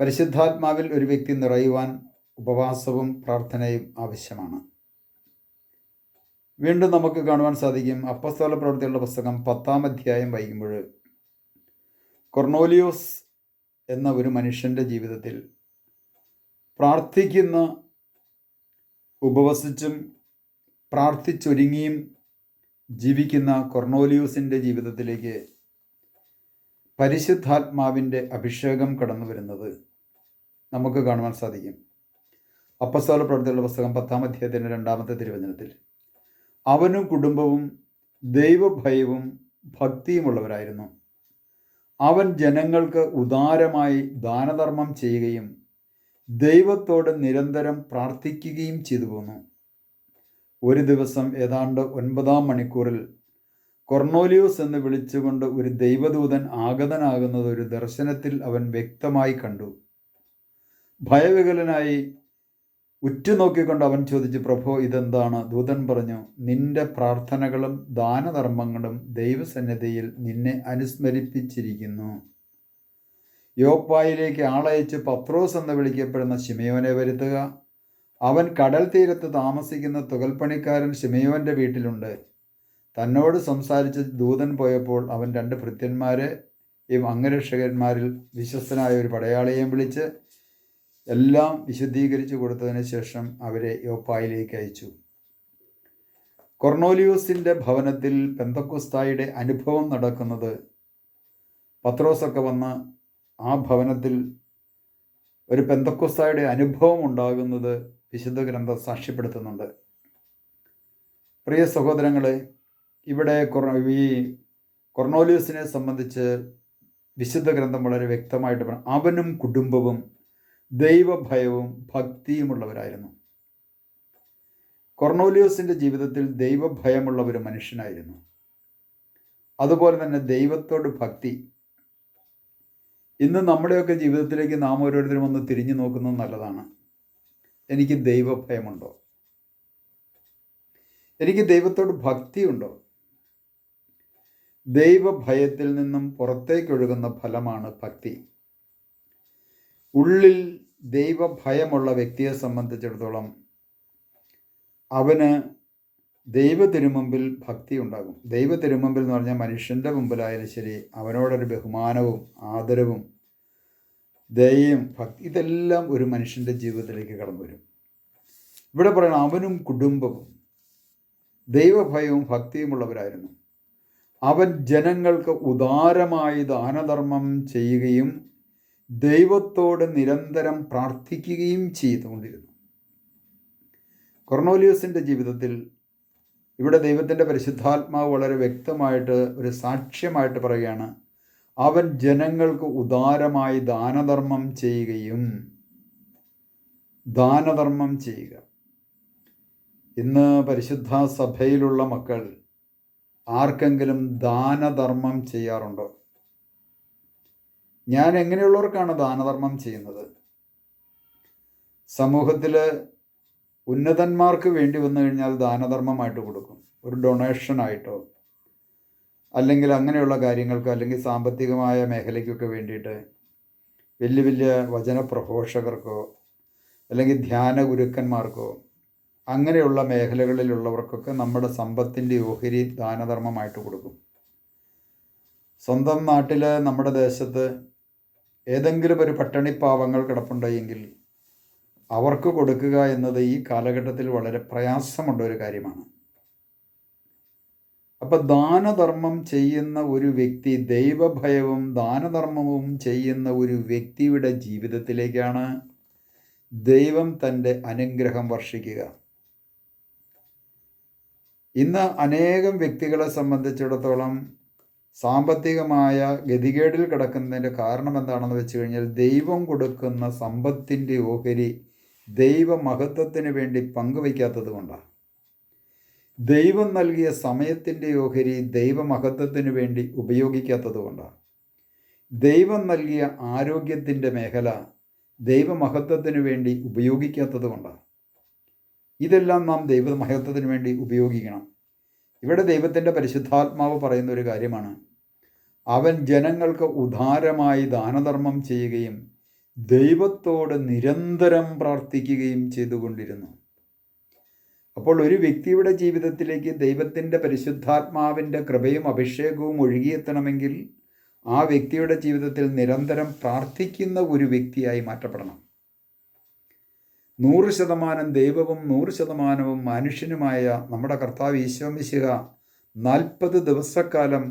പരിശുദ്ധാത്മാവിൽ ഒരു വ്യക്തി നിറയുവാൻ ഉപവാസവും പ്രാർത്ഥനയും ആവശ്യമാണ്. വീണ്ടും നമുക്ക് കാണുവാൻ സാധിക്കും അപ്പസ്തോല പ്രവൃത്തികളുടെ പുസ്തകം പത്താം അധ്യായം വായിക്കുമ്പോൾ കൊർണോലിയോസ് എന്ന ഒരു മനുഷ്യന്റെ ജീവിതത്തിൽ പ്രാർത്ഥിക്കുന്ന ഉപവസിച്ചും പ്രാർത്ഥിച്ചൊരുങ്ങിയും ജീവിക്കുന്ന കൊർണോലിയൂസിന്റെ ജീവിതത്തിലേക്ക് പരിശുദ്ധാത്മാവിന്റെ അഭിഷേകം കടന്നു വരുന്നത് നമുക്ക് കാണുവാൻ സാധിക്കും. അപ്പസ്തോല പ്രവൃത്തികളുടെ പുസ്തകം പത്താം അധ്യായത്തിന്റെ രണ്ടാമത്തെ തിരുവചനത്തിൽ അവനും കുടുംബവും ദൈവഭയവും ഭക്തിയുമുള്ളവരായിരുന്നു. അവൻ ജനങ്ങൾക്ക് ഉദാരമായി ദാനധർമ്മം ചെയ്യുകയും ദൈവത്തോട് നിരന്തരം പ്രാർത്ഥിക്കുകയും ചെയ്തു പോന്നു. ഒരു ദിവസം ഏതാണ്ട് ഒൻപതാം മണിക്കൂറിൽ കൊർണോലിയോസ് എന്ന് വിളിച്ചുകൊണ്ട് ഒരു ദൈവദൂതൻ ആഗതനാകുന്നത് ഒരു ദർശനത്തിൽ അവൻ വ്യക്തമായി കണ്ടു. ഭയവികലനായി ഉറ്റുനോക്കിക്കൊണ്ട് അവൻ ചോദിച്ചു പ്രഭോ ഇതെന്താണ്? ദൂതൻ പറഞ്ഞു നിന്റെ പ്രാർത്ഥനകളും ദാനധർമ്മങ്ങളും ദൈവസന്നിധിയിൽ നിന്നെ അനുസ്മരിപ്പിച്ചിരിക്കുന്നു. യോപ്പായിലേക്ക് ആളയച്ച് പത്രോസ് എന്ന് വിളിക്കപ്പെടുന്ന ശിമയോനെ വരുത്തുക. അവൻ കടൽ തീരത്ത് താമസിക്കുന്ന തുകൽപ്പണിക്കാരൻ ശിമയോന്റെ വീട്ടിലുണ്ട്. തന്നോട് സംസാരിച്ച് ദൂതൻ പോയപ്പോൾ അവൻ രണ്ട് ഭൃത്യന്മാരെ ഈ അംഗരക്ഷകന്മാരിൽ വിശ്വസ്തനായ ഒരു പടയാളിയെയും വിളിച്ച് എല്ലാം വിശദീകരിച്ചു കൊടുത്തതിന് ശേഷം അവരെ യോപ്പായിലേക്ക് അയച്ചു. കൊർണോലിയൂസിന്റെ ഭവനത്തിൽ പെന്തക്കുസ്തായുടെ അനുഭവം നടക്കുന്നത് പത്രോസൊക്കെ വന്ന് ആ ഭവനത്തിൽ ഒരു പെന്തക്കുസ്തായുടെ അനുഭവം ഉണ്ടാകുന്നത് വിശുദ്ധ ഗ്രന്ഥം സാക്ഷ്യപ്പെടുത്തുന്നുണ്ട്. പ്രിയ സഹോദരങ്ങളെ ഇവിടെ ഈ കൊർണോലിയസിനെ സംബന്ധിച്ച് വിശുദ്ധ ഗ്രന്ഥം വളരെ വ്യക്തമായിട്ട് പറഞ്ഞു അവനും കുടുംബവും ദൈവഭയവും ഭക്തിയുമുള്ളവരായിരുന്നു. കൊർണോലിയോസിന്റെ ജീവിതത്തിൽ ദൈവഭയമുള്ള ഒരു മനുഷ്യനായിരുന്നു. അതുപോലെ തന്നെ ദൈവത്തോട് ഭക്തി. ഇന്ന് നമ്മുടെയൊക്കെ ജീവിതത്തിലേക്ക് നാം ഓരോരുത്തരും ഒന്ന് തിരിഞ്ഞു നോക്കുന്നത് നല്ലതാണ്. എനിക്ക് ദൈവഭയമുണ്ടോ? എനിക്ക് ദൈവത്തോട് ഭക്തിയുണ്ടോ? ദൈവഭയത്തിൽ നിന്നും പുറത്തേക്കൊഴുകുന്ന ഫലമാണ് ഭക്തി. ഉള്ളിൽ ദൈവഭയമുള്ള വ്യക്തിയെ സംബന്ധിച്ചിടത്തോളം അവന് ദൈവ മുമ്പിൽ ഭക്തി ഉണ്ടാകും. ദൈവ മുമ്പിൽ എന്ന് പറഞ്ഞാൽ മനുഷ്യന്റെ മുമ്പിലായാലും ശരി അവനോടൊരു ബഹുമാനവും ആദരവും ദയയും ഭക്തി ഇതെല്ലാം ഒരു മനുഷ്യന്റെ ജീവിതത്തിലേക്ക് കടന്നു വരും ഇവിടെ പറയണം അവനും കുടുംബവും ദൈവഭയവും ഭക്തിയുമുള്ളവരായിരുന്നു അവൻ ജനങ്ങൾക്ക് ഉദാരമായി ദാനധർമ്മം ചെയ്യുകയും ദൈവത്തോട് നിരന്തരം പ്രാർത്ഥിക്കുകയും ചെയ്തുകൊണ്ടിരുന്നു. കൊർണോലിയസിന്റെ ജീവിതത്തിൽ ഇവിടെ ദൈവത്തിന്റെ പരിശുദ്ധാത്മാവ് വളരെ വ്യക്തമായിട്ട് ഒരു സാക്ഷ്യമായിട്ട് പറയുകയാണ് അവൻ ജനങ്ങൾക്ക് ഉദാരമായി ദാനധർമ്മം ചെയ്യുകയും ദാനധർമ്മം ചെയ്യുക. ഇന്ന് പരിശുദ്ധ സഭയിലുള്ള മക്കൾ ആർക്കെങ്കിലും ദാനധർമ്മം ചെയ്യാറുണ്ടോ? ഞാൻ എങ്ങനെയുള്ളവർക്കാണ് ദാനധർമ്മം ചെയ്യുന്നത്? സമൂഹത്തിൽ ഉന്നതന്മാർക്ക് വേണ്ടി വന്നു കഴിഞ്ഞാൽ ദാനധർമ്മമായിട്ട് കൊടുക്കും. ഒരു ഡൊണേഷനായിട്ടോ അല്ലെങ്കിൽ അങ്ങനെയുള്ള കാര്യങ്ങൾക്ക് അല്ലെങ്കിൽ സാമ്പത്തികമായ മേഖലയ്ക്കൊക്കെ വേണ്ടിയിട്ട് വലിയ വലിയ വചന പ്രഘോഷകർക്കോ അല്ലെങ്കിൽ ധ്യാന ഗുരുക്കന്മാർക്കോ അങ്ങനെയുള്ള മേഖലകളിലുള്ളവർക്കൊക്കെ നമ്മുടെ സമ്പത്തിന്റെ ഓഹരി ദാനധർമ്മമായിട്ട് കൊടുക്കും. സ്വന്തം നാട്ടിൽ നമ്മുടെ ദേശത്ത് ഏതെങ്കിലും ഒരു പട്ടണിപ്പാവങ്ങൾ കിടപ്പുണ്ടെങ്കിൽ അവർക്ക് കൊടുക്കുക എന്നത് ഈ കാലഘട്ടത്തിൽ വളരെ പ്രയാസമുള്ള ഒരു കാര്യമാണ്. അപ്പം ദാനധർമ്മം ചെയ്യുന്ന ഒരു വ്യക്തി ദൈവഭയവും ദാനധർമ്മവും ചെയ്യുന്ന ഒരു വ്യക്തിയുടെ ജീവിതത്തിലേക്കാണ് ദൈവം തന്റെ അനുഗ്രഹം വർഷിക്കുക. ഇന്ന് അനേകം വ്യക്തികളെ സംബന്ധിച്ചിടത്തോളം സാമ്പത്തികമായ ഗതികേടിൽ കിടക്കുന്നതിന്റെ കാരണം എന്താണെന്ന് വെച്ച് കഴിഞ്ഞാൽ ദൈവം കൊടുക്കുന്ന സമ്പത്തിന്റെ ഓഹരി ദൈവമഹത്വത്തിന് വേണ്ടി പങ്കുവയ്ക്കാത്തത് കൊണ്ടാണ്. ദൈവം നൽകിയ സമയത്തിന്റെ ഓഹരി ദൈവമഹത്വത്തിന് വേണ്ടി ഉപയോഗിക്കാത്തത് കൊണ്ടാണ്. ദൈവം നൽകിയ ആരോഗ്യത്തിന്റെ മേഖല ദൈവമഹത്വത്തിന് വേണ്ടി ഉപയോഗിക്കാത്തത് കൊണ്ടാണ്. ഇതെല്ലാം നാം ദൈവമഹത്വത്തിന് വേണ്ടി ഉപയോഗിക്കണം. ഇവിടെ ദൈവത്തിന്റെ പരിശുദ്ധാത്മാവ് പറയുന്ന ഒരു കാര്യമാണ്. അവൻ ജനങ്ങൾക്ക് ഉദാരമായി ദാനധർമ്മം ചെയ്യുകയും ദൈവത്തോട് നിരന്തരം പ്രാർത്ഥിക്കുകയും ചെയ്തുകൊണ്ടിരുന്നു. അപ്പോൾ ഒരു വ്യക്തിയുടെ ജീവിതത്തിലേക്ക് ദൈവത്തിന്റെ പരിശുദ്ധാത്മാവിന്റെ കൃപയും അഭിഷേകവും ഒഴുകിയെത്തണമെങ്കിൽ ആ വ്യക്തിയുടെ ജീവിതത്തിൽ നിരന്തരം പ്രാർത്ഥിക്കുന്ന ഒരു വ്യക്തിയായി മാറ്റപ്പെടണം. നൂറ് ശതമാനം ദൈവവും നൂറ് ശതമാനവും മനുഷ്യനുമായ നമ്മുടെ കർത്താവ് ഈശോമിശിഹ നാൽപ്പത് ദിവസക്കാലം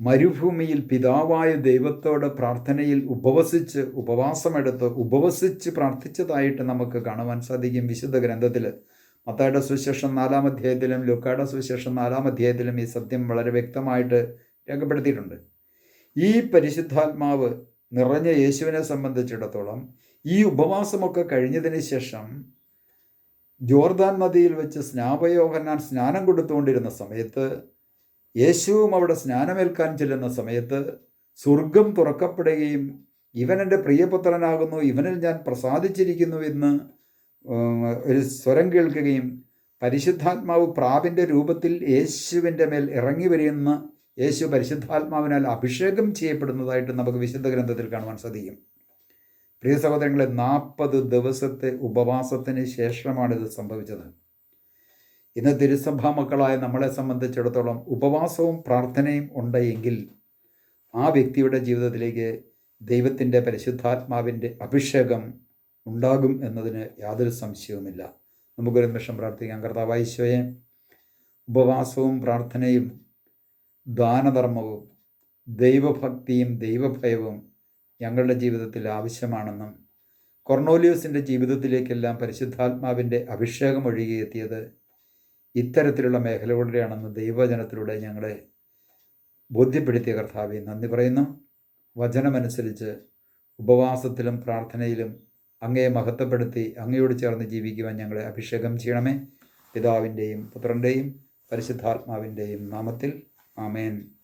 മരുഭൂമിയിൽ പിതാവായ ദൈവത്തോട് പ്രാർത്ഥനയിൽ ഉപവസിച്ച് ഉപവാസമെടുത്ത് ഉപവസിച്ച് പ്രാർത്ഥിച്ചതായിട്ട് നമുക്ക് കാണുവാൻ സാധിക്കും വിശുദ്ധ ഗ്രന്ഥത്തിൽ. മത്തായുടെ സുവിശേഷം നാലാം അധ്യായത്തിലും ലുക്കായുടെ സുവിശേഷം നാലാം അധ്യായത്തിലും ഈ സത്യം വളരെ വ്യക്തമായിട്ട് രേഖപ്പെടുത്തിയിട്ടുണ്ട്. ഈ പരിശുദ്ധാത്മാവ് നിറഞ്ഞ യേശുവിനെ സംബന്ധിച്ചിടത്തോളം ഈ ഉപവാസമൊക്കെ കഴിഞ്ഞതിന് ശേഷം ജോർദാൻ നദിയിൽ വെച്ച് സ്നാപയോഹന്നാൻ സ്നാനം കൊടുത്തുകൊണ്ടിരുന്ന സമയത്ത് യേശുവും അവിടെ സ്നാനമേൽക്കാൻ ചെല്ലുന്ന സമയത്ത് സ്വർഗം തുറക്കപ്പെടുകയും ഇവൻ എന്റെ പ്രിയപുത്രനാകുന്നു ഇവനിൽ ഞാൻ പ്രസാദിച്ചിരിക്കുന്നു എന്ന് ഒരു സ്വരം കേൾക്കുകയും പരിശുദ്ധാത്മാവ് പ്രാവിന്റെ രൂപത്തിൽ യേശുവിന്റെ മേൽ ഇറങ്ങി വരുന്ന യേശു പരിശുദ്ധാത്മാവിനാൽ അഭിഷേകം ചെയ്യപ്പെടുന്നതായിട്ട് നമുക്ക് വിശുദ്ധ ഗ്രന്ഥത്തിൽ കാണുവാൻ സാധിക്കും. പ്രിയ സഹോദരങ്ങളെ നാൽപ്പത് ദിവസത്തെ ഉപവാസത്തിന് ശേഷമാണ് ഇത് സംഭവിച്ചത്. ഇന്ന് തിരുസഭാ മക്കളായ നമ്മളെ സംബന്ധിച്ചിടത്തോളം ഉപവാസവും പ്രാർത്ഥനയും ഉണ്ടെങ്കിൽ ആ വ്യക്തിയുടെ ജീവിതത്തിലേക്ക് ദൈവത്തിന്റെ പരിശുദ്ധാത്മാവിന്റെ അഭിഷേകം ഉണ്ടാകും എന്നതിന് യാതൊരു സംശയവുമില്ല. നമുക്കൊരു നിമിഷം പ്രാർത്ഥിക്കാം. കർത്താവായിശോയെ ഉപവാസവും പ്രാർത്ഥനയും ദാനധർമ്മവും ദൈവഭക്തിയും ദൈവഭയവും ഞങ്ങളുടെ ജീവിതത്തിൽ ആവശ്യമാണെന്നും കൊർണോലിയോസിന്റെ ജീവിതത്തിലേക്കെല്ലാം പരിശുദ്ധാത്മാവിന്റെ അഭിഷേകം ഒഴുകിയെത്തിയത് ഇത്തരത്തിലുള്ള മേഖലകളുടെയാണെന്ന് ദൈവജനത്തിലൂടെ ഞങ്ങളെ ബോധ്യപ്പെടുത്തിയ കർത്താവെ നന്ദി പറയുന്നു. വചനമനുസരിച്ച് ഉപവാസത്തിലും പ്രാർത്ഥനയിലും അങ്ങയെ മഹത്വപ്പെടുത്തി അങ്ങയോട് ചേർന്ന് ജീവിക്കുവാൻ ഞങ്ങളെ അഭിഷേകം ചെയ്യണമേ. പിതാവിന്റെയും പുത്രന്റെയും പരിശുദ്ധാത്മാവിന്റെയും നാമത്തിൽ Amen.